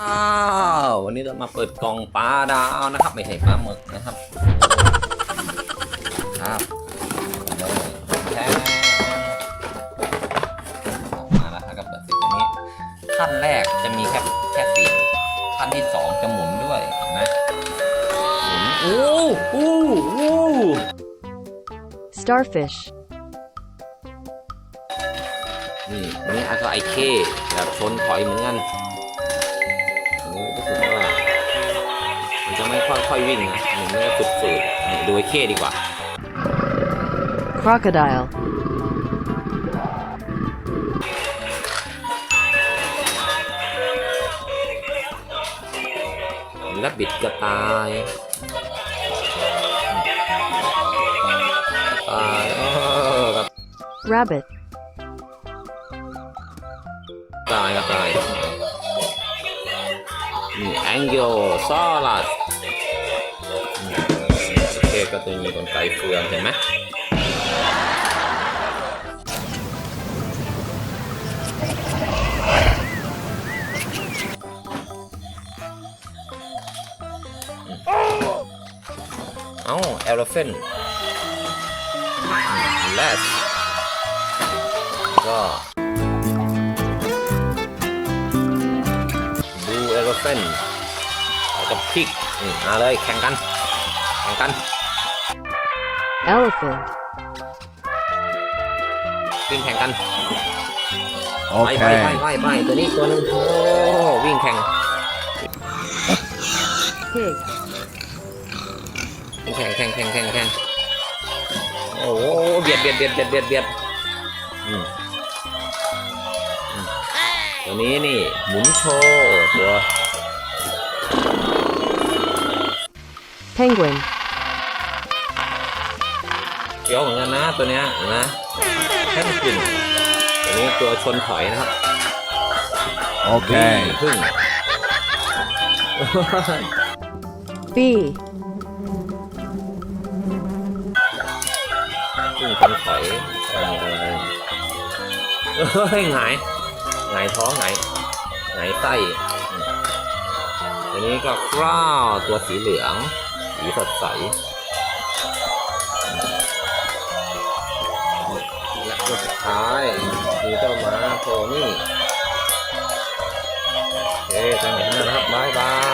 อ้าววันนี้เรามาเปิดกล่องปลาดาวนะครับ ไม่ใช่ปลาหมึกนะครับ ครับแท้ออกมาแล้วครับกับแบบนี้ ขั้นแรกจะมีแค่แค่เสียงขั้นที่สองจะหมุนด้วยเห็นไหมหมุนโอ้โอ้โอ้ starfish, นี่อันนี้อาก็ไอเคแบบชนถอยเหมือนกัน จะไม่ค่อยๆวิ่งนะมันไม่ฝึกฝืดๆนี่ดูไอเคดีกว่า crocodile, และบิดกระต่ายกระต่ายเออกระ rabbit, ต่ายกระต่าย นี่แองเกิลซอลัสโอเคก็จะมีกลไกเฟืองเห็นไหมเอ้าเอลเฟนแลสก็ดูเอโรเฟน แล้วก็พริกนี่มาเลยแข่งกัน แข่งกัน elephant, วิ่งแข่งกัน ไปไปไป Okay. ไปไปตัวนี้ตัวหนึงโอ้วิ่งแข่ง pig, วิ่งแข่งแข่งแข่งแข่งแข่งโอ้โหเบียดเบียดเบียดเบียดเบียดเบียดอืมอืมตัวนี้นี่หมุนโชว์ตัว penguin, เกี้ยวเหมือนกันนะตัวเนี้ยเห็นไหมแค่มันกลิ่นตัวนี้ตัวชนถอยนะครับ Okay. พึ่ง bee, พึ่งคนถอยเออเฮ้ยหงายหงายท้องหงายหงายไส้อืมอันนี้ก็คร่าวตัวสีเหลือง สีสดใสและตัวสุดท้ายคือเจ้าม้าโทนี่โอเคจังหวะนั้นนะครับบายบาย